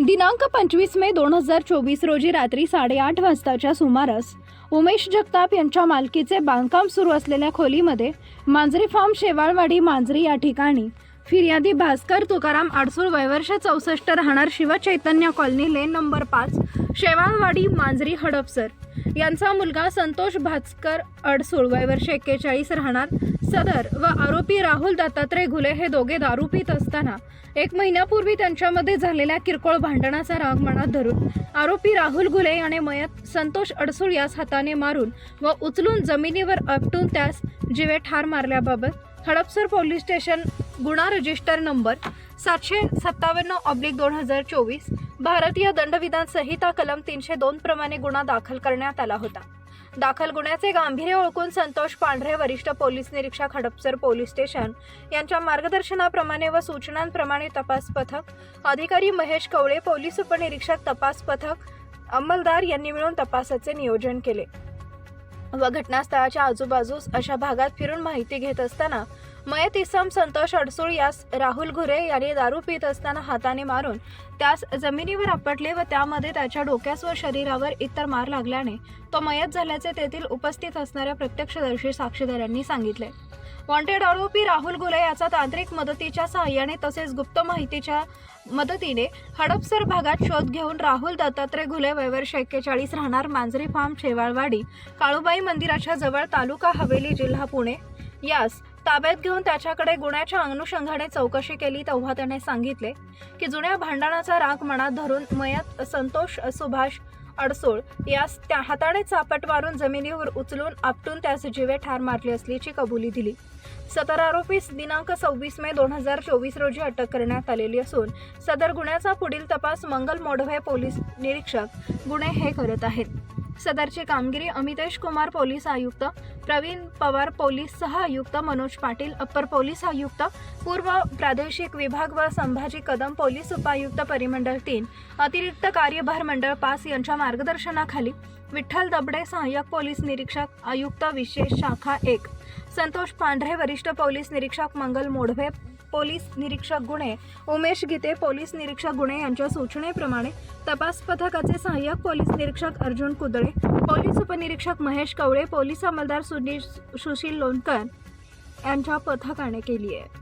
दिनांक पंचवीस मे दोन हजार चोवीस रोजी रात्री साडेआठ वाजताच्या सुमारास उमेश जगताप यांच्या मालकीचे बांधकाम सुरू असलेल्या खोलीमध्ये मांजरी फार्म शेवाळवाडी मांजरी या ठिकाणी फिर्यादी भास्कर तुकाराम आडसूळ वयवर्ष चौसष्ट राहणार शिवचैतन्य कॉलनी लेन नंबर पाच शेवाळवाडी मांजरी हडपसर. यांचा मुलगा संतोष भास्कर अडसूळ वयवर्ष एक्केचाळीस राहणार. सदर व आरोपी राहुल दत्तात्रय घुले हे दोघे दारू पित असताना एक महिन्यापूर्वी त्यांच्यामध्ये झालेल्या किरकोळ भांडणाचा राग मनात धरून आरोपी राहुल घुले याने मयत संतोष अडसूळ यास हाताने मारून व उचलून जमिनीवर आपटून त्यास जिवे ठार मारल्याबाबत हडपसर पोलीस स्टेशन गुन्हा रजिस्टर नंबर सातशे सत्तावन्न ऑब्लिक दोन हजार चोवीस भारतीय दंडविधान संहिता कलम तीनशे दोन प्रमाणे गुन्हा दाखल करण्यात आला होता. दाखल गुन्ह्याचे गांभीर्य ओळखून संतोष पांढरे वरिष्ठ पोलीस निरीक्षक हडपसर पोलीस स्टेशन यांच्या मार्गदर्शनाप्रमाणे व सूचनांप्रमाणे तपास पथक अधिकारी महेश कवळे पोलीस उपनिरीक्षक तपास पथक अंमलदार यांनी मिळून तपासाचे नियोजन केले. व घटनास्थळाच्या आजूबाजूस अशा भागात फिरून माहिती घेत असताना मयत इसम संतोष अडसूळ यास राहुल घुरे यांनी दारू पित असताना हाताने मारून त्यास जमिनीवर आपटले व त्यामध्ये त्याच्या डोक्यास व शरीरावर इतर मार लागल्याने तो मयत झाल्याचे तेथील उपस्थित असणाऱ्या प्रत्यक्षदर्शी साक्षीदारांनी सांगितले. वॉन्टेड आरोपी राहुल घुले याचा तांत्रिक मदतीच्या सहाय्याने तसेच गुप्त माहितीच्या मदतीने हडपसर भागात शोध घेऊन राहुल दत्तात्रय घुले वयवर्ष एक्केचाळीस राहणार मांजरी फार्म शेवाळवाडी काळूबाई मंदिराच्या जवळ तालुका हवेली जिल्हा पुणे. यास ताब्यात घेऊन त्याच्याकडे गुन्ह्याच्या अनुषंगाने चौकशी केली तेव्हा त्याने सांगितले की जुन्या भांडणाचा राग मनात धरून मयत संतोष सुभाष अडसूळ यास त्या हाताने चापट मारून जमिनीवर उचलून आपटून त्यास जीवे ठार मारली असल्याची कबुली दिली. सतर आरोपीस दिनांक सव्वीस मे दोन हजार चोवीस रोजी अटक करण्यात आलेली असून सदर गुन्ह्याचा पुढील तपास मंगल मोढवे पोलीस निरीक्षक गुन्हे हे करत आहेत. सदरची कामगिरी अमितेश कुमार पोलीस आयुक्त प्रवीण पवार पोलीस सह आयुक्त मनोज पाटील अप्पर पोलीस आयुक्त पूर्व प्रादेशिक विभाग व संभाजी कदम पोलीस उपायुक्त परिमंडळ तीन अतिरिक्त कार्यभार मंडळ पाच यांच्या मार्गदर्शनाखाली विठ्ठल दबडे सहाय्यक पोलीस निरीक्षक आयुक्त विशेष शाखा एक. संतोष पांढरे वरिष्ठ पोलीस निरीक्षक मंगल मोढवे पोलीस निरीक्षक गुन्हे उमेश गीते पोलीस निरीक्षक गुन्हे यांच्या सूचनेप्रमाणे तपास पथकाचे सहाय्यक पोलीस निरीक्षक अर्जुन कुदळे पोलीस उपनिरीक्षक महेश कवळे पोलीस अंमलदार सुनील सुशील लोणकर यांच्या पथकाने केली आहे.